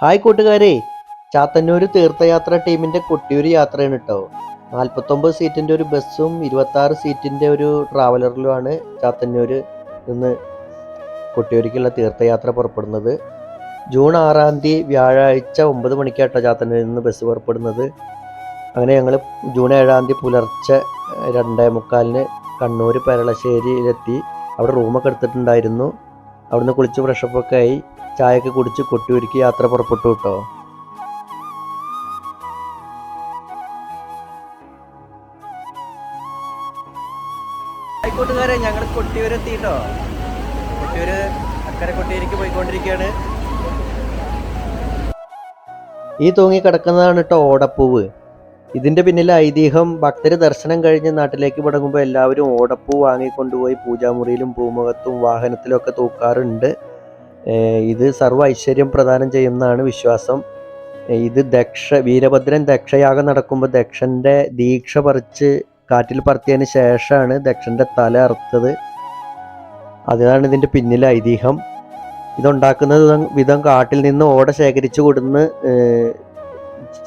Hi കൂട്ടുകാരെ. ചാത്തന്നൂർ തീർത്ഥയാത്ര ടീമിന്റെ കൊട്ടിയൂർ യാത്രയാണ് കേട്ടോ നാൽപ്പത്തൊമ്പത് സീറ്റിന്റെ ഒരു ബസ്സും ഇരുപത്തി ആറ് സീറ്റിന്റെ ഒരു ട്രാവലറിലുമാണ് ചാത്തന്നൂർ നിന്ന് കൊട്ടിയൂരിക്കുള്ള തീർത്ഥയാത്ര പുറപ്പെടുന്നത്. ജൂൺ ആറാം തീയതി വ്യാഴാഴ്ച ഒമ്പത് മണിക്കാട്ടോ ചാത്തന്നൂരിൽ നിന്ന് ബസ് പുറപ്പെടുന്നത്. അങ്ങനെ ഞങ്ങൾ ജൂൺ ഏഴാം തീയതി പുലർച്ചെ രണ്ടേ മുക്കാലിന് കണ്ണൂർ പെരളശ്ശേരിയിലെത്തി. അവിടെ റൂമൊക്കെ എടുത്തിട്ടുണ്ടായിരുന്നു. അവിടുന്ന് കുളിച്ച് ഫ്രഷപ്പൊക്കെ ആയി. ചായയൊക്കെ കുടിച്ച് കൊട്ടിയൂരിക്ക് യാത്ര പുറപ്പെട്ടു കേട്ടോ. ആയിക്കോട്ടുകാരെ ഞങ്ങൾ കൊട്ടിയൂർ എത്തിട്ടോ കൊട്ടിയൂര് അക്കരെ കൊട്ടിയൂരിക്ക് പോയിക്കൊണ്ടിരിക്കുകയാണ് ഈ തൂങ്ങി കിടക്കുന്നതാണ് കേട്ടോ ഓടപ്പൂവ്. ഇതിന്റെ പിന്നിലെ ഐതിഹ്യം ഭക്തര് ദർശനം കഴിഞ്ഞ് നാട്ടിലേക്ക് മടങ്ങുമ്പോൾ എല്ലാവരും ഓടപ്പൂ വാങ്ങിക്കൊണ്ടുപോയി പൂജാമുറിയിലും പൂമുഖത്തും വാഹനത്തിലും ഒക്കെ തൂക്കാറുണ്ട്. ഇത് സർവ ഐശ്വര്യം പ്രദാനം ചെയ്യുന്നതാണ് വിശ്വാസം. ഇത് ദക്ഷ വീരഭദ്രൻ ദക്ഷയാഗം നടക്കുമ്പോൾ ദക്ഷന്റെ ദീക്ഷ പറിച്ച് കാറ്റിൽ പറത്തിയതിന് ശേഷമാണ് ദക്ഷന്റെ തല അറുത്തത്. അതാണ് ഇതിന്റെ പിന്നിലെ ഐതിഹ്യം. ഇതുണ്ടാക്കുന്ന വിധം- കാട്ടിൽ നിന്ന് ഓട ശേഖരിച്ചു കൊടുന്ന്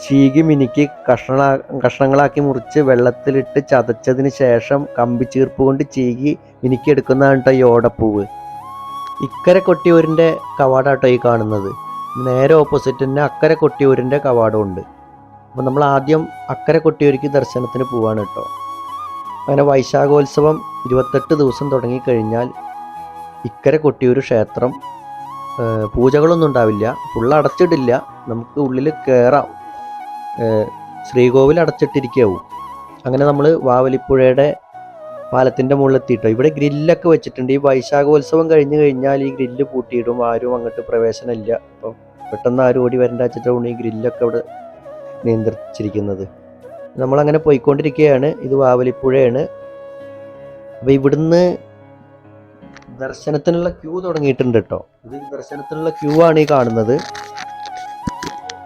ചീകി മിനുക്കി കഷ്ണ കഷ്ണങ്ങളാക്കി മുറിച്ച് വെള്ളത്തിലിട്ട് ചതച്ചതിന് ശേഷം കമ്പിച്ചീർപ്പ് കൊണ്ട് ചീകി മിനുക്കിയെടുക്കുന്നതാണ് കേട്ടോ ഈ ഓടപ്പൂവ്. ഇക്കരെ കൊട്ടിയൂരിന്റെ കവാടാട്ടോ ഈ കാണുന്നത്. നേരെ ഓപ്പോസിറ്റ് തന്നെ അക്കരെ കൊട്ടിയൂരിന്റെ കവാടമുണ്ട് അപ്പോൾ നമ്മൾ ആദ്യം അക്കരെ കൊട്ടിയൂരിക്ക് ദർശനത്തിന് പോവാണ് കേട്ടോ അങ്ങനെ വൈശാഖോത്സവം ഇരുപത്തെട്ട് ദിവസം തുടങ്ങിക്കഴിഞ്ഞാൽ ഇക്കരെ കൊട്ടിയൂർ ക്ഷേത്രം പൂജകളൊന്നും ഉണ്ടാവില്ല. ഫുള്ള് അടച്ചിടില്ല. നമുക്ക് ഉള്ളിൽ കയറാം ശ്രീകോവിൽ അടച്ചിട്ടിരിക്കാവും. അങ്ങനെ നമ്മൾ വാവലിപ്പുഴയുടെ പാലത്തിന്റെ മുകളിലെത്തിയിട്ടോ. ഇവിടെ ഗ്രില്ലൊക്കെ വെച്ചിട്ടുണ്ട്. ഈ വൈശാഖോത്സവം കഴിഞ്ഞു കഴിഞ്ഞാൽ ഈ ഗ്രില്ല് പൂട്ടിയിടും. ആരും അങ്ങോട്ട് പ്രവേശനമില്ല അപ്പം പെട്ടെന്ന് ആരും ഓടി വരേണ്ട വെച്ചിട്ടാണ് ഈ ഗ്രില്ലൊക്കെ അവിടെ നിയന്ത്രിച്ചിരിക്കുന്നത്. നമ്മളങ്ങനെ പോയിക്കൊണ്ടിരിക്കുകയാണ്. ഇത് വാവലിപ്പുഴയാണ്. അപ്പോൾ ഇവിടുന്ന് ദർശനത്തിനുള്ള ക്യൂ തുടങ്ങിയിട്ടുണ്ട് കേട്ടോ. ഇത് ദർശനത്തിനുള്ള ക്യൂ ആണ് ഈ കാണുന്നത്.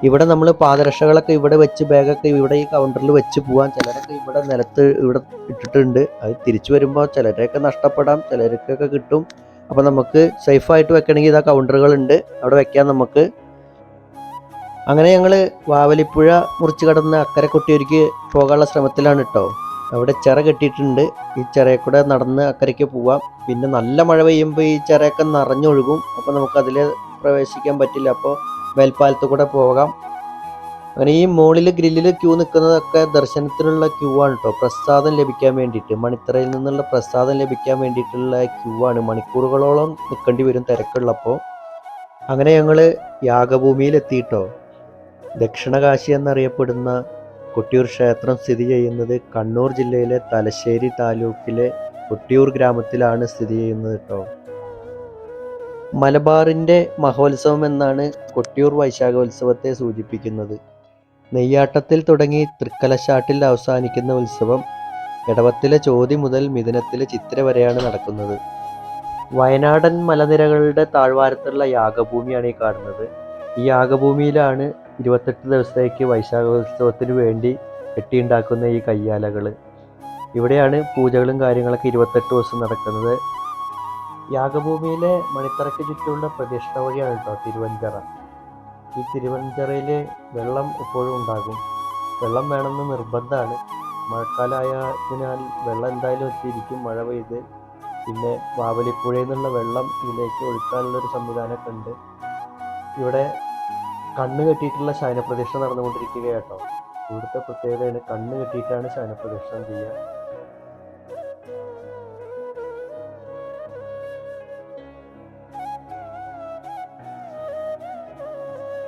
ഇവിടെ നമ്മൾ പാദരക്ഷകളൊക്കെ ഇവിടെ വെച്ച് ബാഗൊക്കെ ഇവിടെ ഈ കൗണ്ടറിൽ വെച്ച് പോവാൻ ചിലരൊക്കെ ഇവിടെ നിലത്ത് ഇവിടെ ഇട്ടിട്ടുണ്ട്. അത് തിരിച്ചു വരുമ്പോൾ ചിലരെയൊക്കെ നഷ്ടപ്പെടാം. ചിലർക്കൊക്കെ കിട്ടും. അപ്പോൾ നമുക്ക് സേഫായിട്ട് വെക്കണമെങ്കിൽ ഇതാ കൗണ്ടറുകളുണ്ട് അവിടെ വെക്കാം നമുക്ക്. അങ്ങനെ ഞങ്ങൾ വാവലിപ്പുഴ മുറിച്ച് കടന്ന് അക്കരെ കൊട്ടിയൂരിക്ക് പോകാനുള്ള ശ്രമത്തിലാണ് കേട്ടോ അവിടെ ചിറ കെട്ടിയിട്ടുണ്ട്. ഈ ചിറയിൽ കൂടെ നടന്ന് അക്കരയ്ക്ക് പോവാം. പിന്നെ നല്ല മഴ പെയ്യുമ്പോൾ ഈ ചിറയൊക്കെ നിറഞ്ഞൊഴുകും. അപ്പോൾ നമുക്കതിൽ പ്രവേശിക്കാൻ പറ്റില്ല. അപ്പോൾ മേൽപ്പാലത്ത് കൂടെ പോകാം. അങ്ങനെ ഈ മുകളിൽ ഗ്രില്ലിൽ ക്യൂ നിൽക്കുന്നതൊക്കെ ദർശനത്തിനുള്ള ക്യൂ ആണ് കേട്ടോ പ്രസാദം ലഭിക്കാൻ വേണ്ടിയിട്ട്. മണിത്തറയിൽ നിന്നുള്ള പ്രസാദം ലഭിക്കാൻ വേണ്ടിയിട്ടുള്ള ക്യൂ ആണ്. മണിക്കൂറുകളോളം നിൽക്കേണ്ടി വരും തിരക്കുള്ളപ്പോൾ അങ്ങനെ ഞങ്ങൾ യാഗഭൂമിയിൽ എത്തിയിട്ടോ ദക്ഷിണകാശി എന്നറിയപ്പെടുന്ന കൊട്ടിയൂർ ക്ഷേത്രം സ്ഥിതി ചെയ്യുന്നത് കണ്ണൂർ ജില്ലയിലെ തലശ്ശേരി താലൂക്കിലെ കൊട്ടിയൂർ ഗ്രാമത്തിലാണ് സ്ഥിതി ചെയ്യുന്നത് കേട്ടോ. മലബാറിന്റെ മഹോത്സവം എന്നാണ് കൊട്ടിയൂർ വൈശാഖോത്സവത്തെ സൂചിപ്പിക്കുന്നത്. നെയ്യാട്ടത്തിൽ തുടങ്ങി തൃക്കലശാട്ടിൽ അവസാനിക്കുന്ന ഉത്സവം ഇടവത്തിലെ ചോതി മുതൽ മിഥുനത്തിലെ ചിത്ര വരെയാണ് നടക്കുന്നത്. വയനാടൻ മലനിരകളുടെ താഴ്വാരത്തുള്ള യാഗഭൂമിയാണ് ഈ കാണുന്നത്. ഈ യാഗഭൂമിയിലാണ് ഇരുപത്തെട്ട് ദിവസത്തേക്ക് വൈശാഖോത്സവത്തിന് വേണ്ടി കെട്ടിയുണ്ടാക്കുന്ന ഈ കയ്യാലകൾ ഇവിടെയാണ് പൂജകളും കാര്യങ്ങളൊക്കെ ഇരുപത്തെട്ട് ദിവസം നടക്കുന്നത്. യാഗഭൂമിയിലെ മണിത്തറയ്ക്ക് ചുറ്റുമുള്ള പ്രദക്ഷിണ വഴിയാണ് കേട്ടോ തിരുവഞ്ചറ. ഈ തിരുവഞ്ചറയിൽ വെള്ളം എപ്പോഴും ഉണ്ടാകും. വെള്ളം വേണമെന്ന് നിർബന്ധമാണ്. മഴക്കാലമായതിനാൽ വെള്ളം എന്തായാലും എത്തിയിരിക്കും മഴ പെയ്ത്. പിന്നെ വാവലിപ്പുഴയിൽ നിന്നുള്ള വെള്ളം ഇതിലേക്ക് ഒഴുക്കാനുള്ളൊരു സംവിധാനമൊക്കെ ഉണ്ട്. ഇവിടെ കണ്ണ് കെട്ടിയിട്ടുള്ള ശയനപ്രദക്ഷിണം നടന്നുകൊണ്ടിരിക്കുക കേട്ടോ ഇവിടുത്തെ പ്രത്യേകതയാണ് കണ്ണ് കെട്ടിയിട്ടാണ് ശയനപ്രദക്ഷിണം ചെയ്യുക.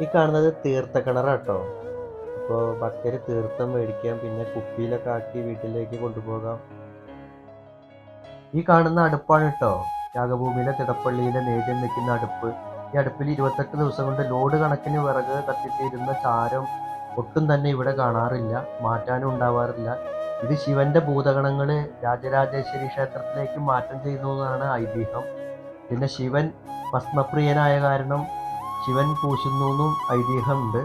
ഈ കാണുന്നത് തീർത്ഥ കിണറാട്ടോ. അപ്പോൾ ഭക്തര് തീർത്ഥം മേടിക്കാം പിന്നെ കുപ്പിയിലൊക്കെ ആക്കി വീട്ടിലേക്ക് കൊണ്ടുപോകാം. ഈ കാണുന്ന അടുപ്പാണ് കേട്ടോ യാഗഭൂമിയിലെ തിടപ്പള്ളിയിലെ നേദ്യം വെക്കുന്ന അടുപ്പ്. ഈ അടുപ്പിൽ ഇരുപത്തെട്ട് ദിവസം കൊണ്ട് ലോഡ് കണക്കിന് വിറക് കത്തിട്ടിരുന്ന ചാരം ഒട്ടും തന്നെ ഇവിടെ കാണാറില്ല മാറ്റാനും ഉണ്ടാവാറില്ല. ഇത് ശിവന്റെ ഭൂതഗണങ്ങൾ രാജരാജേശ്വരി ക്ഷേത്രത്തിലേക്ക് മാറ്റം ചെയ്യുന്നു എന്നാണ് ഐതിഹ്യം. പിന്നെ ശിവൻ ഭസ്മപ്രിയനായ കാരണം ശിവൻ പൂശുന്നു എന്നും ഐതിഹ്യമുണ്ട്.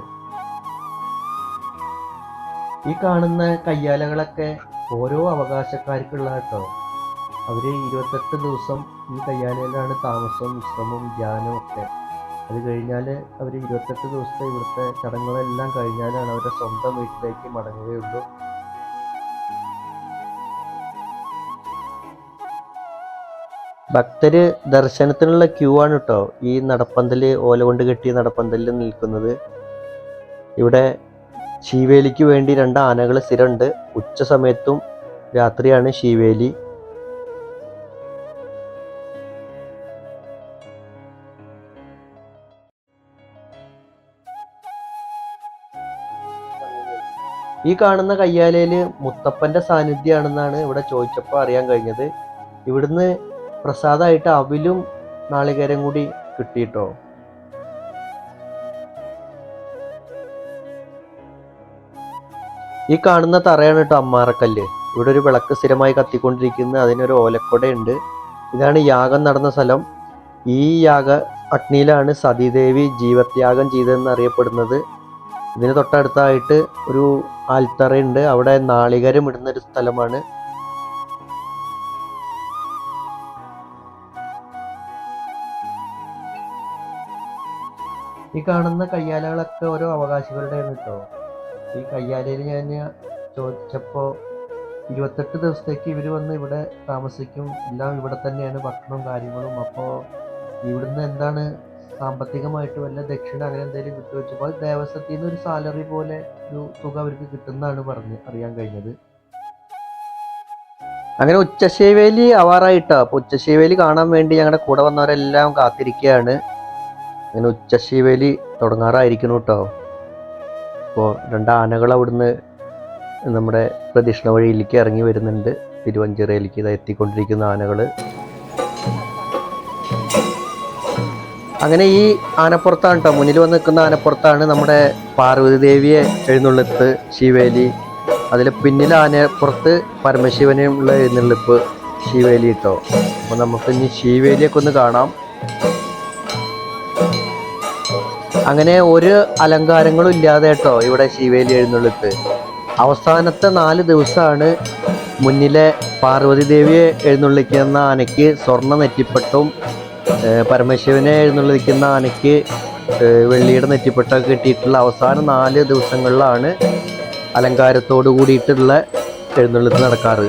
ഈ കാണുന്ന കയ്യാലകളൊക്കെ ഓരോ അവകാശക്കാർക്കുള്ള കേട്ടോ അവർ ഇരുപത്തെട്ട് ദിവസം ഈ കയ്യാലയിലാണ് താമസവും വിശ്രമവും ധ്യാനവും ഒക്കെ. അത് കഴിഞ്ഞാൽ അവർ ഇരുപത്തെട്ട് ദിവസത്തെ ഇവിടുത്തെ ചടങ്ങുകളെല്ലാം കഴിഞ്ഞാലാണ് അവരുടെ സ്വന്തം വീട്ടിലേക്ക് മടങ്ങുകയുള്ളൂ. ഭക്തര് ദർശനത്തിനുള്ള ക്യൂ ആണ് കേട്ടോ ഈ നടപ്പന്തൽ ഓല കൊണ്ട് കെട്ടിയ നടപ്പന്തലിൽ നിൽക്കുന്നത്. ഇവിടെ ശീവേലിക്ക് വേണ്ടി രണ്ട് ആനകൾ സ്ഥിരമുണ്ട്. ഉച്ച സമയത്തും രാത്രിയാണ് ശീവേലി. ഈ കാണുന്ന കയ്യാലയിൽ മുത്തപ്പന്റെ സാന്നിധ്യമാണെന്നാണ് ഇവിടെ ചോദിച്ചപ്പോൾ അറിയാൻ കഴിഞ്ഞത്. ഇവിടുന്ന് പ്രസാദമായിട്ട് അവിലും നാളികേരം കൂടി കിട്ടിയിട്ടോ ഈ കാണുന്ന തറയാണ് കേട്ടോ അമ്മാറക്കല്ല്. ഇവിടെ ഒരു വിളക്ക് സ്ഥിരമായി കത്തിക്കൊണ്ടിരിക്കുന്നത് അതിനൊരു ഓലക്കൊടയുണ്ട്. ഇതാണ് യാഗം നടന്ന സ്ഥലം. ഈ യാഗ അഗ്നിയിലാണ് സതീദേവി ജീവത്യാഗം ചെയ്തതെന്ന് അറിയപ്പെടുന്നത്. ഇതിന് തൊട്ടടുത്തായിട്ട് ഒരു ആൽത്തറയുണ്ട്. അവിടെ നാളികരം ഇടുന്ന ഒരു സ്ഥലമാണ്. ഈ കാണുന്ന കയ്യാലകളൊക്കെ ഓരോ അവകാശികളുടെയാണ് കേട്ടോ ഈ കയ്യാലയിൽ ഞാൻ ചോദിച്ചപ്പോൾ ഇരുപത്തെട്ട് ദിവസത്തേക്ക് ഇവർ വന്ന് ഇവിടെ താമസിക്കും എല്ലാം ഇവിടെ തന്നെയാണ് ഭക്ഷണവും കാര്യങ്ങളും. അപ്പോൾ ഇവിടുന്ന് എന്താണ് സാമ്പത്തികമായിട്ട് വല്ല ദക്ഷിണ അങ്ങനെ എന്തെങ്കിലും കിട്ടുക വെച്ചപ്പോൾ ദേവസ്വത്തിൽ നിന്ന് ഒരു സാലറി പോലെ ഒരു തുക അവർക്ക് കിട്ടുന്നതാണ് പറഞ്ഞ് അറിയാൻ കഴിഞ്ഞത്. അങ്ങനെ ഉച്ചശേവേലി ആവാറായിട്ടോ അപ്പോൾ ഉച്ചശേവേലി കാണാൻ വേണ്ടി ഞങ്ങളുടെ കൂടെ വന്നവരെല്ലാം കാത്തിരിക്കുകയാണ് അങ്ങനെ ഉച്ചശീവേലി തുടങ്ങാറായിരിക്കണം കേട്ടോ അപ്പോൾ രണ്ട് ആനകൾ അവിടുന്ന് നമ്മുടെ പ്രദക്ഷിണ വഴിയിലേക്ക് ഇറങ്ങി വരുന്നുണ്ട്. തിരുവഞ്ചിറയിലേക്ക് ഇത് എത്തിക്കൊണ്ടിരിക്കുന്ന ആനകൾ. അങ്ങനെ ഈ ആനപ്പുറത്താണ് കേട്ടോ മുന്നിൽ വന്ന് നിൽക്കുന്ന ആനപ്പുറത്താണ് നമ്മുടെ പാർവതി ദേവിയെ എഴുന്നള്ളിപ്പ് ശിവേലി. അതിൽ പിന്നിൽ ആനപ്പുറത്ത് പരമശിവനുള്ള എഴുന്നള്ളിപ്പ് ശിവേലി കേട്ടോ അപ്പോൾ നമുക്ക് ഇനി ശിവേലിയൊക്കെ ഒന്ന് കാണാം. അങ്ങനെ ഒരു അലങ്കാരങ്ങളും ഇല്ലാതെ കേട്ടോ ഇവിടെ ശിവേലി എഴുന്നള്ളിപ്പ്. അവസാനത്തെ നാല് ദിവസമാണ് മുന്നിലെ പാർവതി ദേവിയെ എഴുന്നള്ളിക്കുന്ന ആനയ്ക്ക് സ്വർണ നെറ്റിപ്പട്ടും പരമശിവനെ എഴുന്നള്ളിക്കുന്ന ആനയ്ക്ക് വെള്ളിയുടെ നെറ്റിപ്പട്ടൊക്കെ കിട്ടിയിട്ടുള്ള അവസാന നാല് ദിവസങ്ങളിലാണ് അലങ്കാരത്തോട് കൂടിയിട്ടുള്ള എഴുന്നള്ളിപ്പ് നടക്കാറ്.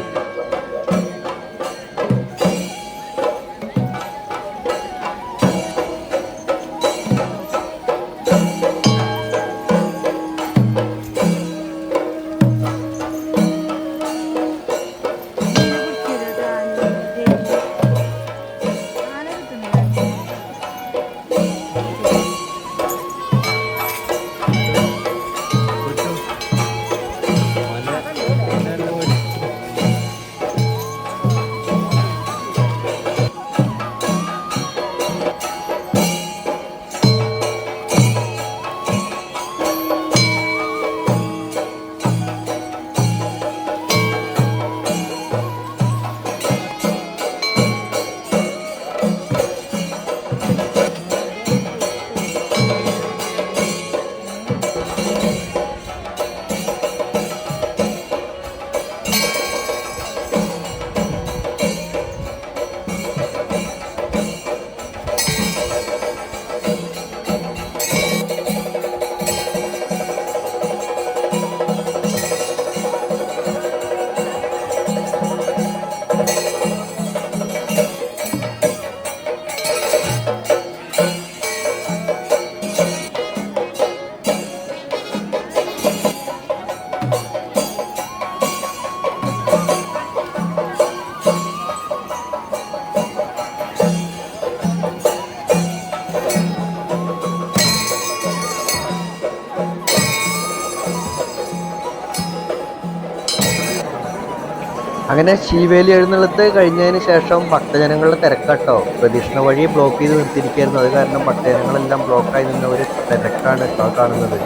അങ്ങനെ ശീവേലി എഴുന്നള്ളത്ത് കഴിഞ്ഞതിന് ശേഷം ഭക്തജനങ്ങളുടെ തിരക്കാട്ടോ. പ്രദക്ഷിണ വഴി ബ്ലോക്ക് ചെയ്ത് നിർത്തിയിരിക്കുകയായിരുന്നു. അത് കാരണം ഭക്തജനങ്ങളെല്ലാം ബ്ലോക്കായി നിന്ന ഒരു തിരക്കാണ് കാണുന്നത്.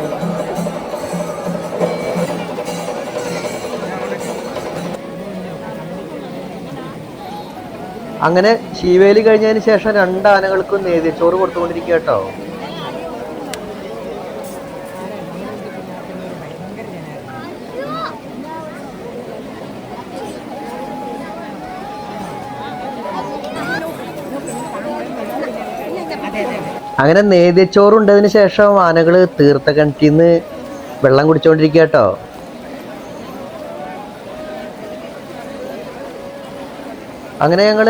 അങ്ങനെ ശീവേലി കഴിഞ്ഞതിന് ശേഷം രണ്ട് ആനകൾക്കും കൊടുത്തുകൊണ്ടിരിക്കുക കേട്ടോ അങ്ങനെ നേദ്യച്ചോറുണ്ടതിന് ശേഷം ആനകൾ തീർത്ത കിണറ്റിൽ നിന്ന് വെള്ളം കുടിച്ചോണ്ടിരിക്കുക കേട്ടോ അങ്ങനെ ഞങ്ങൾ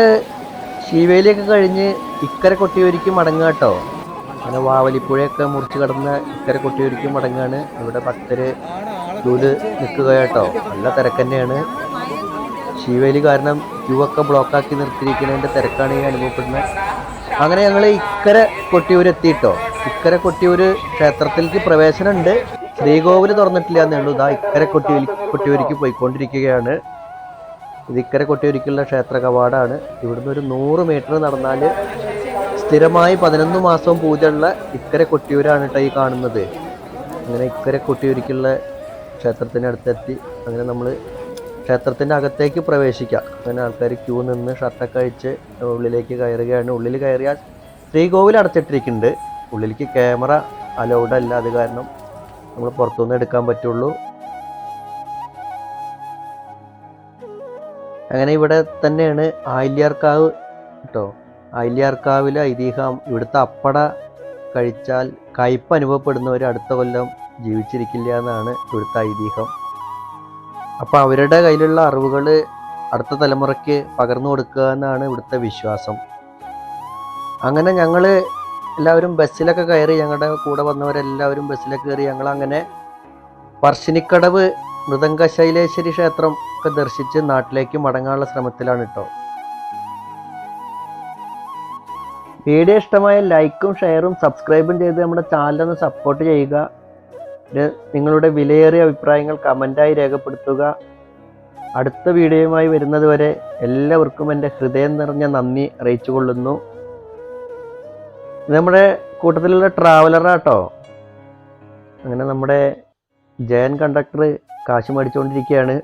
ശീവേലിയൊക്കെ കഴിഞ്ഞ് ഇക്കരെ കൊട്ടിയൂരിക്ക് മടങ്ങുക കേട്ടോ അങ്ങനെ വാവലിപ്പുഴയൊക്കെ മുറിച്ച് കടന്ന് ഇക്കരെ കൊട്ടിയൂരിക്ക് മടങ്ങുകയാണ് ഇവിടെ ഭക്തര് ക്യൂൽ നിൽക്കുക കേട്ടോ നല്ല തിരക്ക് തന്നെയാണ് ശീവേലി കാരണം ക്യൂ ഒക്കെ ബ്ലോക്കാക്കി നിർത്തിയിരിക്കുന്നതിന്റെ തിരക്കാണ് ഈ അനുഭവപ്പെടുന്നത്. അങ്ങനെ ഞങ്ങൾ ഇക്കരെ കൊട്ടിയൂർ എത്തിയിട്ടോ. ഇക്കരെ കൊട്ടിയൂർ ക്ഷേത്രത്തിലേക്ക് പ്രവേശനമുണ്ട് ശ്രീകോവിൽ തുറന്നിട്ടില്ല എന്നേ ഉള്ളൂ. ഇതാ ഇക്കരെ കൊട്ടിയൂരി കൊട്ടിയൂരിക്ക് പോയിക്കൊണ്ടിരിക്കുകയാണ്. ഇത് ഇക്കരെ കൊട്ടിയൂരിക്കുള്ള ക്ഷേത്ര കവാടാണ്. ഇവിടുന്ന് ഒരു നൂറ് മീറ്റർ നടന്നാൽ സ്ഥിരമായി പതിനൊന്ന് മാസവും പൂജയുള്ള ഇക്കരെ കൊട്ടിയൂരാണ് കേട്ടോ ഈ കാണുന്നത്. അങ്ങനെ ഇക്കരെ കൊട്ടിയൂരിക്കുള്ള ക്ഷേത്രത്തിനടുത്തെത്തി. അങ്ങനെ നമ്മൾ ക്ഷേത്രത്തിന്റെ അകത്തേക്ക് പ്രവേശിക്കാം. അങ്ങനെ ആൾക്കാർ ക്യൂ നിന്ന് ഷർട്ടൊക്കെ അഴിച്ച് ഉള്ളിലേക്ക് കയറുകയാണ്. ഉള്ളിൽ കയറിയാൽ ശ്രീകോവിൽ അടച്ചിട്ടിരിക്കുന്നുണ്ട്. ഉള്ളിലേക്ക് ക്യാമറ അലൗഡ് അല്ല. അത് കാരണം നമ്മൾ പുറത്തുനിന്ന് എടുക്കാൻ പറ്റുള്ളൂ. അങ്ങനെ ഇവിടെ തന്നെയാണ് ആയില്യാർക്കാവ് കേട്ടോ. ആയില്യാർക്കാവിലെ ഐതിഹ്യം. ഇവിടുത്തെ അപ്പട കഴിച്ചാൽ കയ്പ് അനുഭവപ്പെടുന്നവർ അടുത്ത കൊല്ലം ജീവിച്ചിരിക്കില്ല എന്നാണ് ഇവിടുത്തെ ഐതിഹ്യം. അപ്പോൾ അവരുടെ കയ്യിലുള്ള അറിവുകൾ അടുത്ത തലമുറയ്ക്ക് പകർന്നു കൊടുക്കുക എന്നാണ് ഇവിടുത്തെ വിശ്വാസം. അങ്ങനെ ഞങ്ങൾ എല്ലാവരും ബസ്സിലൊക്കെ കയറി ഞങ്ങളുടെ കൂടെ വന്നവരെല്ലാവരും ബസ്സിലൊക്കെ കയറി ഞങ്ങൾ അങ്ങനെ മൃദംഗ ശൈലേശ്വരി ക്ഷേത്രം ഒക്കെ ദർശിച്ച് നാട്ടിലേക്ക് മടങ്ങാനുള്ള ശ്രമത്തിലാണ് കേട്ടോ വീഡിയോ ഇഷ്ടമായ ലൈക്കും ഷെയറും സബ്സ്ക്രൈബും ചെയ്ത് നമ്മുടെ ചാനലൊന്ന് സപ്പോർട്ട് ചെയ്യുക. നിങ്ങളുടെ വിലയേറിയ അഭിപ്രായങ്ങൾ കമന്റായി രേഖപ്പെടുത്തുക. അടുത്ത വീഡിയോയുമായി വരുന്നതുവരെ എല്ലാവർക്കും എന്റെ ഹൃദയം നിറഞ്ഞ നന്ദി അറിയിച്ചു കൊള്ളുന്നു നമ്മുടെ കൂട്ടത്തിലുള്ള ട്രാവലറാട്ടോ. അങ്ങനെ നമ്മുടെ ജയൻ കണ്ടക്ടർ കാശ് മേടിച്ചുകൊണ്ടിരിക്കുകയാണ്.